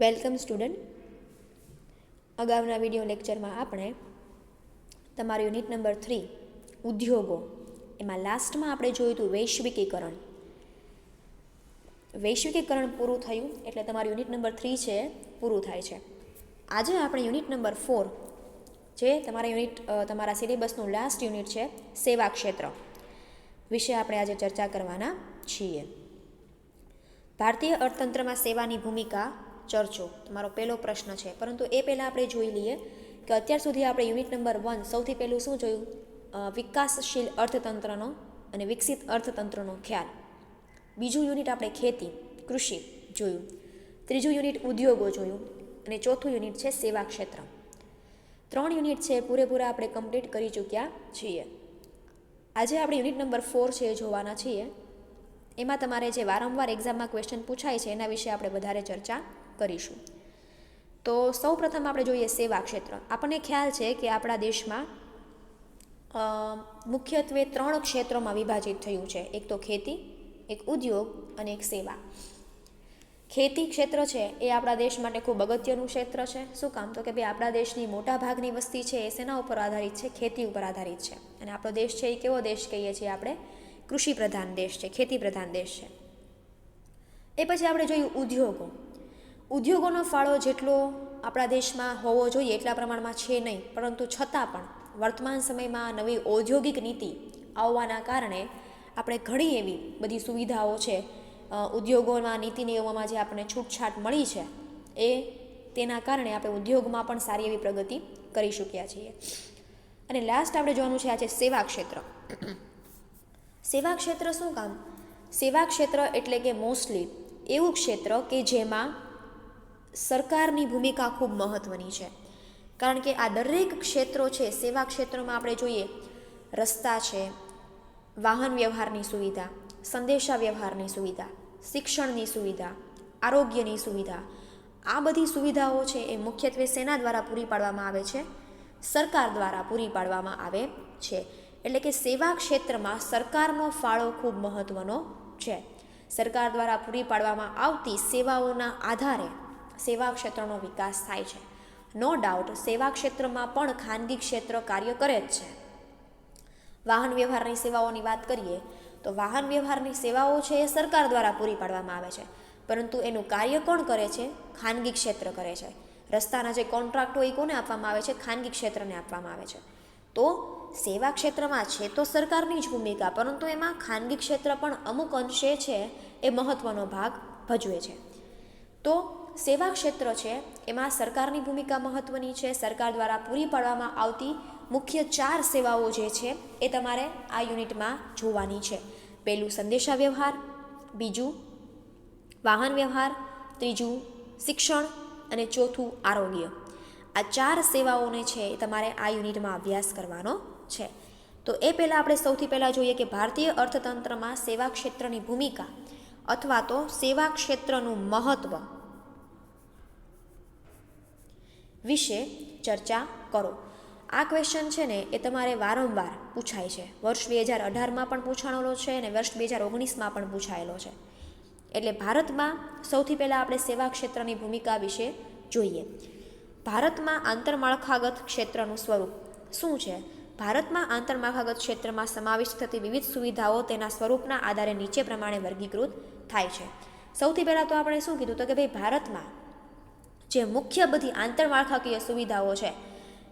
Welcome student. અગાઉના video લેક્ચરમાં આપણે તમારું યુનિટ નંબર થ્રી, ઉદ્યોગો, એમાં લાસ્ટમાં આપણે જોયું હતું વૈશ્વિકીકરણ. વૈશ્વિકીકરણ પૂરું થયું, એટલે તમારું યુનિટ નંબર થ્રી છે, પૂરું થાય છે. આજે આપણે યુનિટ નંબર ફોર, જે તમારા યુનિટ તમારા સિલેબસનું લાસ્ટ યુનિટ છે, સેવા ક્ષેત્ર વિશે આપણે આજે ચર્ચા કરવાના છીએ. ભારતીય અર્થતંત્રમાં સેવાની ભૂમિકા ચર્ચો. તમારો પહેલો પ્રશ્ન છે. પરંતુ એ પહેલાં આપણે જોઈ લઈએ કે અત્યાર સુધી આપણે યુનિટ નંબર વન સૌથી પહેલું શું જોયું? વિકાસશીલ અર્થતંત્રનો અને વિકસિત અર્થતંત્રનો ખ્યાલ. બીજું યુનિટ આપણે ખેતી, કૃષિ જોયું. ત્રીજું યુનિટ ઉદ્યોગો જોયું. અને ચોથું યુનિટ છે સેવા ક્ષેત્ર. ત્રણ યુનિટ છે પૂરેપૂરા આપણે કમ્પ્લીટ કરી ચૂક્યા છીએ. આજે આપણે યુનિટ નંબર ફોર છે એ જોવાના છીએ. એમાં તમારે જે વારંવાર એક્ઝામમાં ક્વેશ્ચન પૂછાય છે એના વિશે આપણે વધારે ચર્ચા કરીશું. તો સૌ પ્રથમ આપણે જોઈએ સેવા ક્ષેત્ર. આપણને ખ્યાલ છે કે આપણા દેશમાં મુખ્યત્વે ત્રણ ક્ષેત્રોમાં વિભાજિત થયું છે. એક તો ખેતી, એક ઉદ્યોગ અને એક સેવા. ખેતી ક્ષેત્ર છે એ આપણા દેશ માટે ખૂબ અગત્યનું ક્ષેત્ર છે. શું કામ? તો કે ભાઈ આપણા દેશની મોટા ભાગની વસ્તી છે એ શેના ઉપર આધારિત છે, ખેતી ઉપર આધારિત છે. અને આપણો દેશ છે એ કેવો દેશ કહીએ છીએ આપણે? કૃષિ પ્રધાન દેશ છે ખેતી પ્રધાન દેશ છે. એ પછી આપણે જોયું ઉદ્યોગો. ઉદ્યોગોનો ફાળો જેટલો આપણા દેશમાં હોવો જોઈએ એટલા પ્રમાણમાં છે નહીં. પરંતુ છતાં પણ વર્તમાન સમયમાં નવી ઔદ્યોગિક નીતિ આવવાના કારણે આપણે ઘણી એવી બધી સુવિધાઓ છે ઉદ્યોગોમાં નીતિ નિયમોમાં જે આપણને છૂટછાટ મળી છે, એ તેના કારણે આપણે ઉદ્યોગમાં પણ સારી એવી પ્રગતિ કરી શક્યા છીએ. અને લાસ્ટ આપણે જોવાનું છે આ છે સેવા ક્ષેત્ર. સેવા ક્ષેત્ર શું કામ? સેવા ક્ષેત્ર એટલે કે મોસ્ટલી એવું ક્ષેત્ર કે જેમાં સરકારની ભૂમિકા ખૂબ મહત્ત્વની છે. કારણ કે આ દરેક ક્ષેત્રો છે, સેવા ક્ષેત્રોમાં આપણે જોઈએ, રસ્તા છે, વાહન વ્યવહારની સુવિધા, સંદેશા વ્યવહારની સુવિધા, શિક્ષણની સુવિધા, આરોગ્યની સુવિધા, આ બધી સુવિધાઓ છે એ મુખ્યત્વે સેના દ્વારા પૂરી પાડવામાં આવે છે, સરકાર દ્વારા પૂરી પાડવામાં આવે છે. એટલે કે સેવા ક્ષેત્રમાં સરકારનો ફાળો ખૂબ મહત્ત્વનો છે. સરકાર દ્વારા પૂરી પાડવામાં આવતી સેવાઓના આધારે સેવા ક્ષેત્રનો વિકાસ થાય છે. નો ડાઉટ સેવા ક્ષેત્રમાં પણ ખાનગી ક્ષેત્ર કાર્ય કરે જ છે. વાહન વ્યવહારની સેવાઓની વાત કરીએ, તો વાહન વ્યવહારની સેવાઓ છે એ સરકાર દ્વારા પૂરી પાડવામાં આવે છે. પરંતુ એનું કાર્ય કોણ કરે છે? ખાનગી ક્ષેત્ર કરે છે. રસ્તાના જે કોન્ટ્રાક્ટ હોય એ કોને આપવામાં આવે છે? ખાનગી ક્ષેત્રને આપવામાં આવે છે. તો સેવા ક્ષેત્રમાં છે તો સરકારની જ ભૂમિકા, પરંતુ એમાં ખાનગી ક્ષેત્ર પણ અમુક અંશે છે એ મહત્ત્વનો ભાગ ભજવે છે. તો સેવા ક્ષેત્ર છે, એમાં સરકારની ભૂમિકા મહત્ત્વની છે, સરકાર દ્વારા પૂરી પાડવામાં આવતી મુખ્ય ચાર સેવાઓ જે છે, એ તમારે આ યુનિટમાં જોવાની છે. પહેલું સંદેશા વ્યવહાર બીજું વાહન વ્યવહાર, ત્રીજું શિક્ષણ, અને ચોથું આરોગ્ય. આ ચાર સેવાઓને છે, એ તમારે આ યુનિટમાં અભ્યાસ કરવાનો છે. તો એ પહેલાં આપણે સૌથી પહેલાં જોઈએ કે ભારતીય અર્થતંત્રમાં સેવા ક્ષેત્રની ભૂમિકા અથવા તો સેવા ક્ષેત્રનું મહત્ત્વ વિશે ચર્ચા કરો. આ ક્વેશ્ચન છે ને, એ તમારે વારંવાર પૂછાય છે. વર્ષ બે હજાર અઢારમાં પણ પૂછાણેલો છે અને વર્ષ બે હજાર ઓગણીસમાં પણ પૂછાયેલો છે. એટલે ભારતમાં સૌથી પહેલાં આપણે સેવા ક્ષેત્રની ભૂમિકા વિશે જોઈએ. ભારતમાં આંતરમાળખાગત ક્ષેત્રનું સ્વરૂપ શું છે? ભારતમાં આંતરમાળખાગત ક્ષેત્રમાં સમાવિષ્ટ થતી વિવિધ સુવિધાઓ તેના સ્વરૂપના આધારે નીચે પ્રમાણે વર્ગીકૃત થાય છે. સૌથી પહેલાં તો આપણે શું કીધું તો કે ભાઈ, ભારતમાં જે મુખ્ય બધી આંતરમાળખાકીય સુવિધાઓ છે,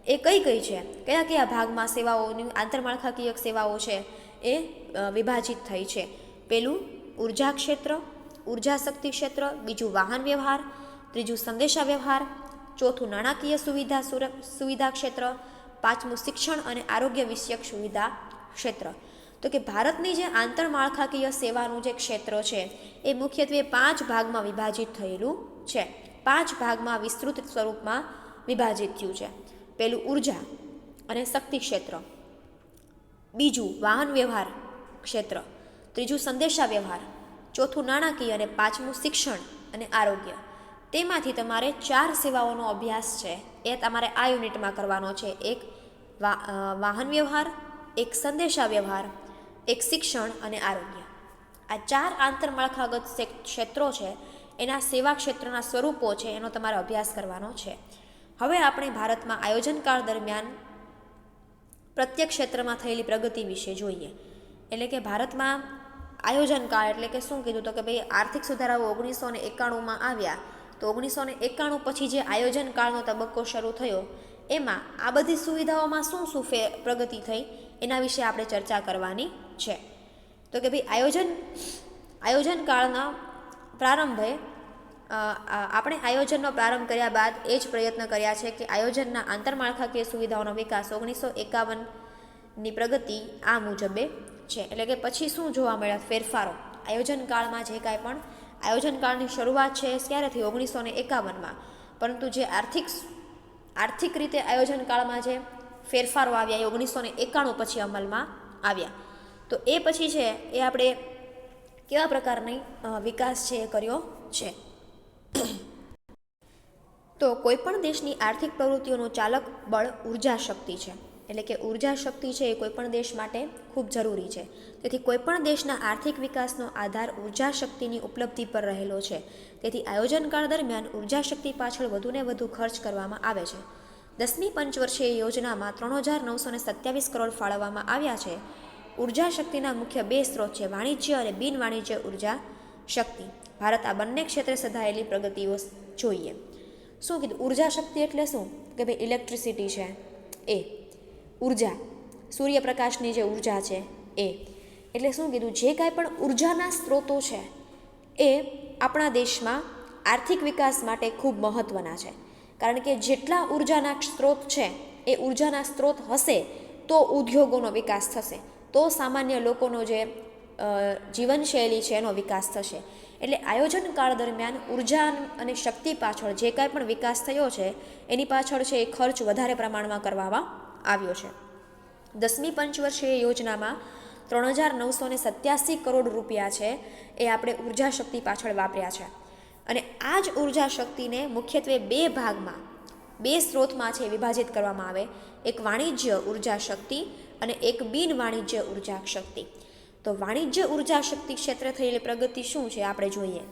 એ કઈ કઈ છે? કયા કયા ભાગમાં સેવાઓની આંતરમાળખાકીય સેવાઓ છે, એ વિભાજિત થઈ છે? પેલું, ઊર્જા ક્ષેત્ર, ઊર્જા શક્તિ ક્ષેત્ર, બીજું વાહન વ્યવહાર, ત્રીજું સંદેશા વ્યવહાર, ચોથું નાણાકીય સુવિધા સુવિધા ક્ષેત્ર, પાંચમું શિક્ષણ અને આરોગ્ય વિષયક સુવિધા ક્ષેત્ર. તો કે ભારતની જે આંતરમાળખાકીય સેવાનું જે ક્ષેત્ર છે, એ મુખ્યત્વે પાંચ ભાગમાં વિભાજિત થયેલું છે. પાંચ ભાગમાં વિસ્તૃત સ્વરૂપમાં વિભાજિત થયું છે. પહેલું ઊર્જા અને શક્તિ ક્ષેત્ર. બીજું વાહન વ્યવહાર ક્ષેત્ર. ત્રીજું સંદેશા વ્યવહાર ચોથું નાણાકીય અને પાંચમું શિક્ષણ અને આરોગ્ય. તેમાંથી તમારે ચાર સેવાઓનો અભ્યાસ છે. એ તમારે આ યુનિટમાં કરવાનો છે. એક વાહન વ્યવહાર, એક સંદેશા વ્યવહાર એક શિક્ષણ અને આરોગ્ય. આ ચાર આંતરમાળખાગત ક્ષે- ક્ષેત્રો છે. એના સેવા ક્ષેત્રના સ્વરૂપો છે, એનો તમારે અભ્યાસ કરવાનો છે. હવે આપણે ભારતમાં આયોજનકાળ દરમિયાન પ્રત્યેક ક્ષેત્રમાં થયેલી પ્રગતિ વિશે જોઈએ. એટલે કે ભારતમાં આયોજનકાળ, એટલે કે શું કીધું તો કે ભાઈ આર્થિક સુધારાઓ ઓગણીસો ને એકાણુંમાં આવ્યા, તો ઓગણીસો ને એકાણું પછી જે આયોજનકાળનો તબક્કો શરૂ થયો, એમાં આ બધી સુવિધાઓમાં શું શું ફે પ્રગતિ થઈ, એના વિશે આપણે ચર્ચા કરવાની છે. તો કે ભાઈ આયોજન, આયોજનકાળના પ્રારંભે આપણે આયોજનનો પ્રારંભ કર્યા બાદ એ જ પ્રયત્ન કર્યા છે કે આયોજનના આંતરમાળખાકીય સુવિધાઓનો વિકાસ ઓગણીસો એકાવનની પ્રગતિ આ મુજબે છે. એટલે કે પછી શું જોવા મળ્યા? ફેરફારો. આયોજન કાળમાં જે કાંઈ પણ આયોજન કાળની શરૂઆત છે એ ક્યારે ઓગણીસો ને એકાવનમાં. પરંતુ જે આર્થિક આર્થિક રીતે આયોજન કાળમાં જે ફેરફારો આવ્યા એ ઓગણીસો ને એકાણું પછી અમલમાં આવ્યા. તો એ પછી છે એ આપણે કેવા પ્રકારની વિકાસ છે એ કર્યો છે? તો કોઈપણ દેશની આર્થિક પ્રવૃત્તિઓનું ચાલક બળ ઊર્જા શક્તિ છે. એટલે કે ઊર્જા શક્તિ છે એ કોઈપણ દેશ માટે ખૂબ જરૂરી છે. તેથી કોઈપણ દેશના આર્થિક વિકાસનો આધાર ઊર્જા શક્તિની ઉપલબ્ધિ પર રહેલો છે. તેથી આયોજનકાળ દરમિયાન ઊર્જા શક્તિ પાછળ વધુને વધુ ખર્ચ કરવામાં આવે છે. દસમી પંચવર્ષીય યોજનામાં ત્રણ હજાર નવસો ને સત્યાવીસ કરોડ ફાળવવામાં આવ્યા છે. ઊર્જા શક્તિના મુખ્ય બે સ્ત્રોત છે, વાણિજ્ય અને બિન વાણિજ્ય ઊર્જા. શક્તિ. ભારત આ બંને ક્ષેત્રે સધાયેલી પ્રગતિઓ જોઈએ. શું કીધું? ઊર્જા શક્તિ એટલે શું? કે ભાઈ ઇલેક્ટ્રિસિટી છે. એ. ઊર્જા. સૂર્યપ્રકાશની જે ઊર્જા છે, એ. એટલે શું કીધું? જે કાંઈ પણ ઉર્જાના સ્ત્રોતો છે, એ આપણા દેશમાં આર્થિક વિકાસ માટે ખૂબ મહત્ત્વના છે. કારણ કે જેટલા ઉર્જાના સ્ત્રોત છે, એ ઉર્જાના સ્ત્રોત હશે તો ઉદ્યોગોનો વિકાસ થશે. તો સામાન્ય લોકોનો જે જીવનશૈલી છે એનો વિકાસ થશે. એટલે આયોજન કાળ દરમિયાન ઊર્જા અને શક્તિ પાછળ જે કાંઈ પણ વિકાસ થયો છે, એની પાછળ છે એ ખર્ચ વધારે પ્રમાણમાં કરવામાં આવ્યો છે. દસમી પંચવર્ષીય યોજનામાં ત્રણ હજાર નવસો ને સત્યાસી કરોડ રૂપિયા છે એ આપણે ઊર્જા શક્તિ પાછળ વાપર્યા છે. અને આ જ ઊર્જા શક્તિને મુખ્યત્વે બે ભાગમાં, બે સ્ત્રોતમાં છે વિભાજિત કરવામાં આવે. એક વાણિજ્ય ઊર્જા શક્તિ અને એક બિન વાણિજ્ય ઊર્જા શક્તિ. તો વાણિજ્ય ઊર્જા શક્તિ ક્ષેત્રે થયેલી પ્રગતિ શું છે આપણે જોઈએ.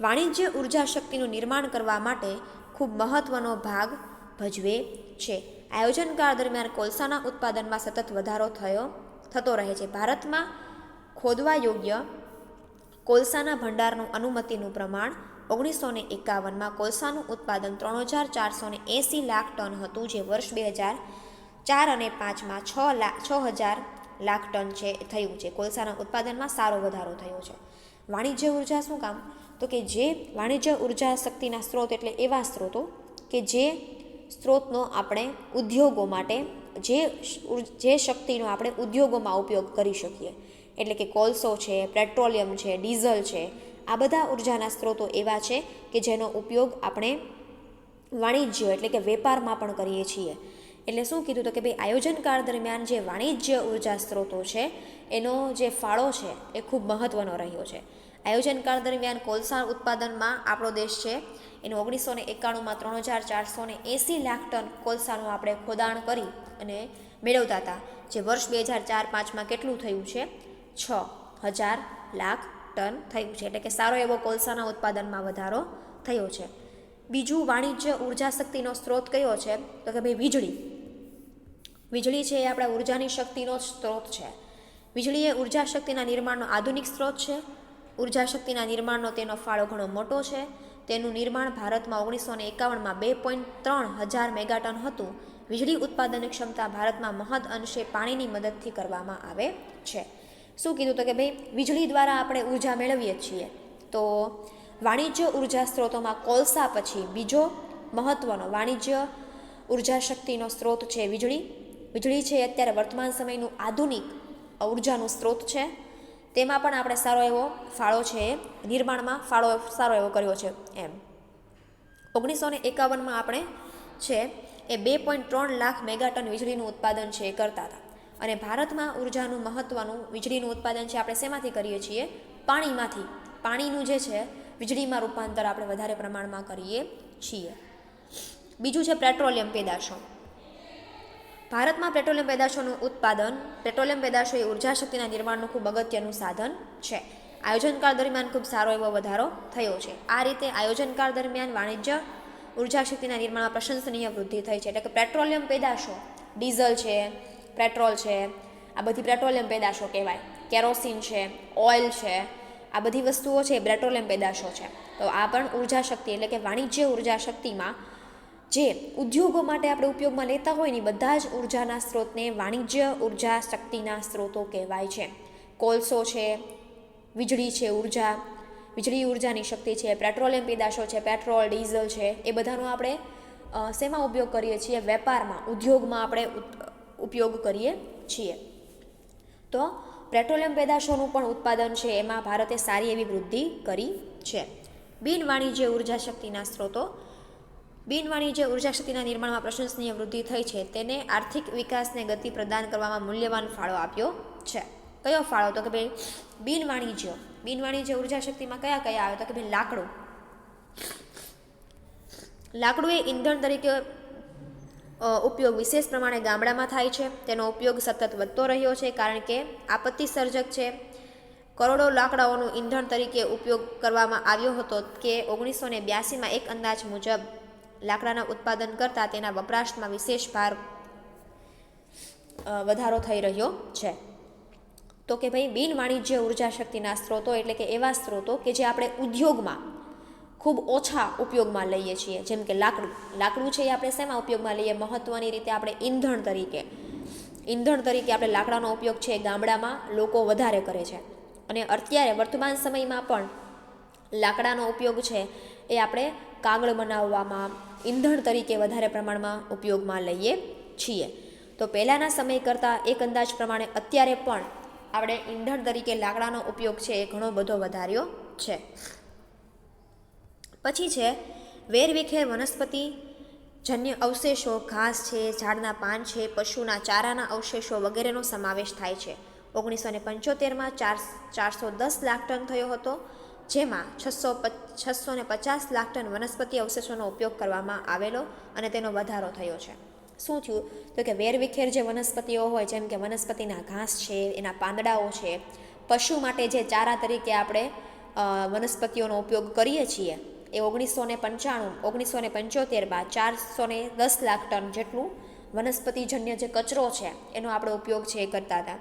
વાણિજ્ય ઊર્જા શક્તિનું નિર્માણ કરવા માટે ખૂબ મહત્ત્વનો ભાગ ભજવે છે. આયોજનકાળ દરમિયાન કોલસાના ઉત્પાદનમાં સતત વધારો થયો, થતો રહે છે. ભારતમાં ખોદવા યોગ્ય કોલસાના ભંડારનું અનુમતિનું પ્રમાણ ઓગણીસો ને એકાવનમાં કોલસાનું ઉત્પાદન ત્રણ હજાર ચારસો ને એંસી લાખ ટન હતું, જે વર્ષ બે હજાર ચાર અને પાંચમાં છ લાખ છ હજાર લાખ ટન છે, થયું છે. કોલસાના ઉત્પાદનમાં સારો વધારો થયો છે. વાણિજ્ય ઊર્જા શું કામ? તો કે જે વાણિજ્ય ઊર્જા શક્તિના સ્ત્રોત એટલે એવા સ્ત્રોતો કે જે સ્ત્રોતનો આપણે ઉદ્યોગો માટે, જે જે શક્તિનો આપણે ઉદ્યોગોમાં ઉપયોગ કરી શકીએ. એટલે કે કોલસો છે, પેટ્રોલિયમ છે, ડીઝલ છે, આ બધા ઉર્જાના સ્ત્રોતો એવા છે કે જેનો ઉપયોગ આપણે વાણિજ્ય એટલે કે વેપારમાં પણ કરીએ છીએ. એટલે શું કીધું તો કે ભાઈ, આયોજનકાળ દરમિયાન જે વાણિજ્ય ઊર્જા સ્ત્રોતો છે, એનો જે ફાળો છે, એ ખૂબ મહત્ત્વનો રહ્યો છે. આયોજનકાળ દરમિયાન કોલસા ઉત્પાદનમાં આપણો દેશ છે, એનું ઓગણીસો ને એકાણુંમાં ત્રણ હજાર ચારસો ને એંસી લાખ ટન કોલસાનું આપણે ખોદાણ કરી અને મેળવતા હતા. જે વર્ષ બે હજાર ચાર પાંચમાં કેટલું થયું છે? છ હજાર લાખ ટન થયું છે. એટલે કે સારો એવો કોલસાના ઉત્પાદનમાં વધારો થયો છે. બીજું વાણિજ્ય ઊર્જા શક્તિનો સ્ત્રોત કયો છે? તો કે ભાઈ વીજળી. વીજળી છે એ આપણા ઉર્જાની શક્તિનો સ્ત્રોત છે. વીજળી એ ઊર્જા શક્તિના નિર્માણનો આધુનિક સ્ત્રોત છે. ઊર્જા શક્તિના નિર્માણનો તેનો ફાળો ઘણો મોટો છે. તેનું નિર્માણ ભારતમાં ઓગણીસો ને એકાવનમાં બે પોઈન્ટ ત્રણ હજાર મેગાટન હતું. વીજળી ઉત્પાદન ક્ષમતા ભારતમાં મહદ અંશે પાણીની મદદથી કરવામાં આવે છે. શું કીધું તો કે ભાઈ વીજળી દ્વારા આપણે ઊર્જા મેળવીએ છીએ. તો વાણિજ્ય ઊર્જા સ્ત્રોતોમાં કોલસા પછી બીજો મહત્ત્વનો વાણિજ્ય ઊર્જા શક્તિનો સ્ત્રોત છે વીજળી. વીજળી છે અત્યારે વર્તમાન સમયનું આધુનિક ઉર્જાનું સ્ત્રોત છે. તેમાં પણ આપણે સારો એવો ફાળો છે નિર્માણમાં ફાળો સારો એવો કર્યો છે એમ. ઓગણીસો ને એકાવનમાં આપણે છે એ બે પોઈન્ટ ત્રણ લાખ મેગાટન વીજળીનું ઉત્પાદન છે એ કરતા હતા. અને ભારતમાં ઉર્જાનું મહત્ત્વનું વીજળીનું ઉત્પાદન છે આપણે શેમાંથી કરીએ છીએ? પાણીમાંથી. પાણીનું જે છે વીજળીમાં રૂપાંતર આપણે વધારે પ્રમાણમાં કરીએ છીએ. બીજું છે પેટ્રોલિયમ પેદાશો. ભારતમાં પેટ્રોલિયમ પેદાશોનું ઉત્પાદન, પેટ્રોલિયમ પેદાશો એ ઊર્જા શક્તિના નિર્માણનું ખૂબ અગત્યનું સાધન છે. આયોજનકાળ દરમિયાન ખૂબ સારો એવો વધારો થયો છે. આ રીતે આયોજનકાળ દરમિયાન વાણિજ્ય ઊર્જા શક્તિના નિર્માણમાં પ્રશંસનીય વૃદ્ધિ થઈ છે. એટલે કે પેટ્રોલિયમ પેદાશો, ડીઝલ છે, પેટ્રોલ છે, આ બધી પેટ્રોલિયમ પેદાશો કહેવાય. કેરોસીન છે, ઓઇલ છે આ બધી વસ્તુઓ છે એ પેટ્રોલિયમ પેદાશો છે. તો આ પણ ઊર્જા શક્તિ એટલે કે વાણિજ્ય ઊર્જા શક્તિમાં જે ઉદ્યોગો માટે આપણે ઉપયોગમાં લેતા હોય ને બધા જ ઉર્જાના સ્ત્રોતને વાણિજ્ય ઊર્જા શક્તિના સ્ત્રોતો કહેવાય છે. કોલસો છે, વીજળી છે, ઊર્જા, વીજળી ઉર્જાની શક્તિ છે, પેટ્રોલિયમ પેદાશો છે, પેટ્રોલ, ડીઝલ છે, એ બધાનો આપણે શેમાં ઉપયોગ કરીએ છીએ? વેપારમાં, ઉદ્યોગમાં આપણે ઉપયોગ કરીએ છીએ. તો પેટ્રોલિયમ પેદાશોનું પણ ઉત્પાદન છે. એમાં ભારતે સારી એવી વૃદ્ધિ કરી છે. બિન વાણિજ્ય ઊર્જા શક્તિના સ્ત્રોતો. બિન વાણિજ્ય ઊર્જા શક્તિના નિર્માણમાં પ્રશંસનીય વૃદ્ધિ થઈ છે. તેને આર્થિક વિકાસને ગતિ પ્રદાન કરવામાં મૂલ્યવાન ફાળો આપ્યો છે. કયો ફાળો? તો કે ભાઈ બિન વાણિજ્ય બિન વાણિજ્ય ઊર્જા શક્તિમાં કયા કયા આવે? તો કે ભાઈ, લાકડું. લાકડું એ ઈંધણ તરીકે ઉપયોગ વિશેષ પ્રમાણે ગામડામાં થાય છે. તેનો ઉપયોગ સતત વધતો રહ્યો છે કારણ કે આપત્તિ સર્જક છે. કરોડો લાકડાઓનું ઈંધણ તરીકે ઉપયોગ કરવામાં આવ્યો હતો કે ઓગણીસો ને બ્યાસીમાં એક અંદાજ મુજબ લાકડાના ઉત્પાદન કરતાં તેના વપરાશમાં વિશેષ ભાર વધારો થઈ રહ્યો છે. તો કે ભાઈ બિન વાણિજ્ય ઊર્જા શક્તિના સ્ત્રોતો એટલે કે એવા સ્ત્રોતો કે જે આપણે ઉદ્યોગમાં ખૂબ ઓછા ઉપયોગમાં લઈએ છીએ. જેમ કે લાકડું. લાકડું છે એ આપણે શેમાં ઉપયોગમાં લઈએ? મહત્ત્વની રીતે આપણે ઈંધણ તરીકે. ઈંધણ તરીકે આપણે લાકડાનો ઉપયોગ છે ગામડામાં લોકો વધારે કરે છે. અને અત્યારે વર્તમાન સમયમાં પણ લાકડાનો ઉપયોગ છે એ આપણે કાગળ બનાવવામાં, ઈંધણ તરીકે વધારે પ્રમાણમાં ઉપયોગમાં લઈએ છીએ. તો પહેલાંના સમય કરતાં એક અંદાજ પ્રમાણે અત્યારે પણ આપણે ઈંધણ તરીકે લાકડાનો ઉપયોગ છે એ ઘણો બધો વધાર્યો છે. પછી છે વેરવિખેર વનસ્પતિ, જન્ય અવશેષો, ઘાસ છે, ઝાડના પાન છે, પશુના ચારાના અવશેષો વગેરેનો સમાવેશ થાય છે. ઓગણીસો ને પંચોતેરમાં ચાર ચારસો દસ લાખ ટન થયો હતો, જેમાં છસો છસો ને પચાસ લાખ ટન વનસ્પતિ અવશેષોનો ઉપયોગ કરવામાં આવેલો અને તેનો વધારો થયો છે. શું થયું? તો કે વેરવિખેર જે વનસ્પતિઓ હોય, જેમ કે વનસ્પતિના ઘાસ છે, એના પાંદડાઓ છે, પશુ માટે જે ચારા તરીકે આપણે વનસ્પતિઓનો ઉપયોગ કરીએ છીએ એ ઓગણીસો ને પંચાણું ઓગણીસો ને પંચોતેરમાં ચારસો ને દસ લાખ ટન જેટલું વનસ્પતિજન્ય જે કચરો છે, એનો આપણે ઉપયોગ છે એ કરતા હતા.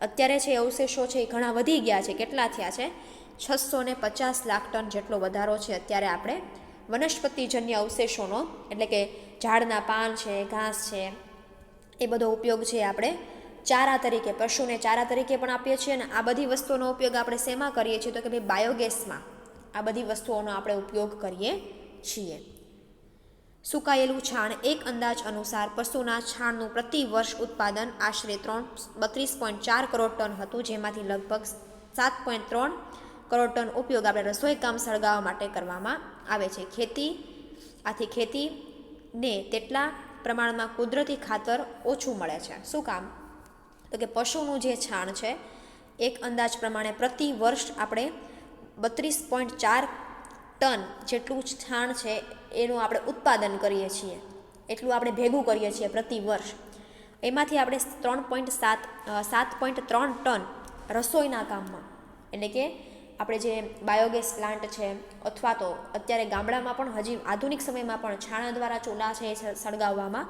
અત્યારે છે અવશેષો છે એ ઘણા વધી ગયા છે, કેટલા થયા છે? છસો ને પચાસ લાખ ટન જેટલો વધારો છે અત્યારે આપણે વનસ્પતિજન્ય અવશેષોનો, એટલે કે ઝાડના પાન છે, ઘાસ છે, એ બધો ઉપયોગ છે આપણે ચારા તરીકે, પશુને ચારા તરીકે પણ આપીએ છીએ અને આ બધી વસ્તુઓનો ઉપયોગ આપણે શેમાં કરીએ છીએ? તો કે ભાઈ બાયોગેસમાં આ બધી વસ્તુઓનો આપણે ઉપયોગ કરીએ છીએ. સુકાયેલું છાણ એક અંદાજ અનુસાર પશુના છાણનું પ્રતિ વર્ષ ઉત્પાદન આશરે ત્રણ, બત્રીસ પોઈન્ટ ચાર કરોડ ટન હતું, જેમાંથી લગભગ સાત પોઈન્ટ ત્રણ કરોડ ટન ઉપયોગ આપણે રસોઈ કામ સળગાવવા માટે કરવામાં આવે છે. ખેતી, આથી ખેતીને તેટલા પ્રમાણમાં કુદરતી ખાતર ઓછું મળે છે. શું કામ? તો કે પશુનું જે છાણ છે, એક અંદાજ પ્રમાણે પ્રતિ વર્ષ આપણે બત્રીસ પોઈન્ટ ચાર ટન જેટલું છાણ છે એનું આપણે ઉત્પાદન કરીએ છીએ. એટલું આપણે ભેગું કરીએ છીએ પ્રતિ વર્ષ. એમાંથી આપણે ત્રણ પોઈન્ટ સાત સાત પોઈન્ટ ત્રણ ટન રસોઈના કામમાં. એટલે કે આપણે જે બાયોગેસ પ્લાન્ટ છે અથવા તો અત્યારે ગામડામાં પણ હજી આધુનિક સમયમાં પણ છાણા દ્વારા ચૂલા છે એ સળગાવવામાં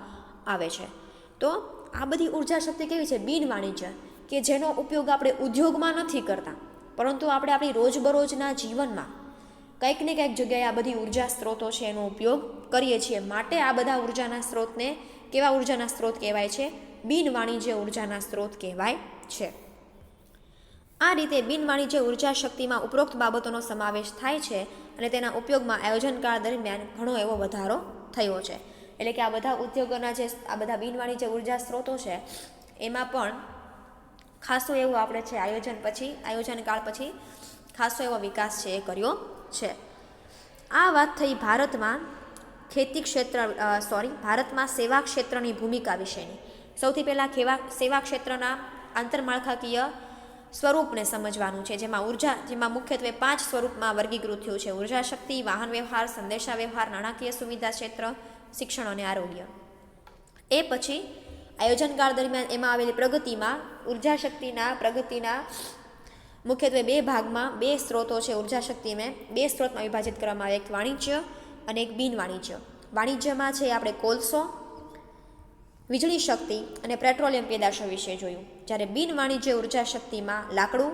આવે છે. તો આ બધી ઊર્જા શક્તિ કેવી છે? બિન વાણિજ્ય, કે જેનો ઉપયોગ આપણે ઉદ્યોગમાં નથી કરતા. પરંતુ આપણે આપણી રોજબરોજના જીવનમાં કંઈક ને કંઈક જગ્યાએ આ બધી ઊર્જા સ્ત્રોતો છે એનો ઉપયોગ કરીએ છીએ. માટે આ બધા ઉર્જાના સ્ત્રોતને કેવા ઉર્જાના સ્ત્રોત કહેવાય છે? બિન વાણિજ્ય ઉર્જાના સ્ત્રોત કહેવાય છે. આ રીતે બિન વાણિજ્ય ઊર્જા શક્તિમાં ઉપરોક્ત બાબતોનો સમાવેશ થાય છે અને તેના ઉપયોગમાં આયોજનકાળ દરમિયાન ઘણો એવો વધારો થયો છે. એટલે કે આ બધા ઉદ્યોગોના જે આ બધા બિન વાણિજ્ય ઊર્જા સ્ત્રોતો છે, એમાં પણ ખાસો એવું આપણે છે આયોજન પછી આયોજનકાળ પછી ખાસો એવો વિકાસ છે એ કર્યો છે. આ વાત થઈ ભારતમાં ખેતી ક્ષેત્ર સોરી ભારતમાં સેવા ક્ષેત્રની ભૂમિકા વિશેની. સૌથી પહેલાં ખેવા, સેવા ક્ષેત્રના આંતરમાળખાકીય સ્વરૂપને સમજવાનું છે, જેમાં ઊર્જા, જેમાં મુખ્યત્વે પાંચ સ્વરૂપમાં વર્ગીકૃત થયું છે. ઊર્જા શક્તિ વાહન વ્યવહાર સંદેશા વ્યવહાર નાણાકીય સુવિધા ક્ષેત્ર, શિક્ષણ અને આરોગ્ય. એ પછી આયોજનકાળ દરમિયાન એમાં આવેલી પ્રગતિમાં ઊર્જા શક્તિના પ્રગતિના મુખ્યત્વે બે ભાગમાં બે સ્ત્રોતો છે ઊર્જા શક્તિને બે સ્ત્રોતમાં વિભાજિત કરવામાં આવે, એક વાણિજ્ય અને એક બિન વાણિજ્ય વાણિજ્યમાં છે આપણે કોલસો, વીજળી શક્તિ અને પેટ્રોલિયમ પેદાશો વિશે જોયું. જ્યારે બિન વાણિજ્ય ઊર્જા શક્તિમાં લાકડું,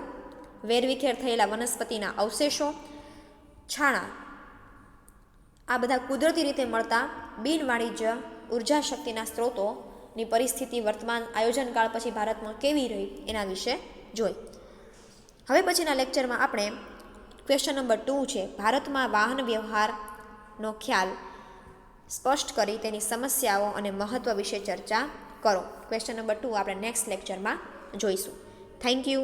વેરવિખેર થયેલા વનસ્પતિના અવશેષો, છાણા, આ બધા કુદરતી રીતે મળતા બિન વાણિજ્ય ઊર્જા શક્તિના સ્ત્રોતોની પરિસ્થિતિ વર્તમાન આયોજનકાળ પછી ભારતમાં કેવી રહી એના વિશે જોઈ. હવે પછીના લેક્ચરમાં આપણે ક્વેશ્ચન નંબર ટુ છે, ભારતમાં વાહન વ્યવહારનો ખ્યાલ સ્પષ્ટ કરી તેની સમસ્યાઓ અને મહત્ત્વ વિશે ચર્ચા કરો. ક્વેશ્ચન નંબર ટુ આપણે નેક્સ્ટ લેક્ચરમાં જોઈશું. Thank you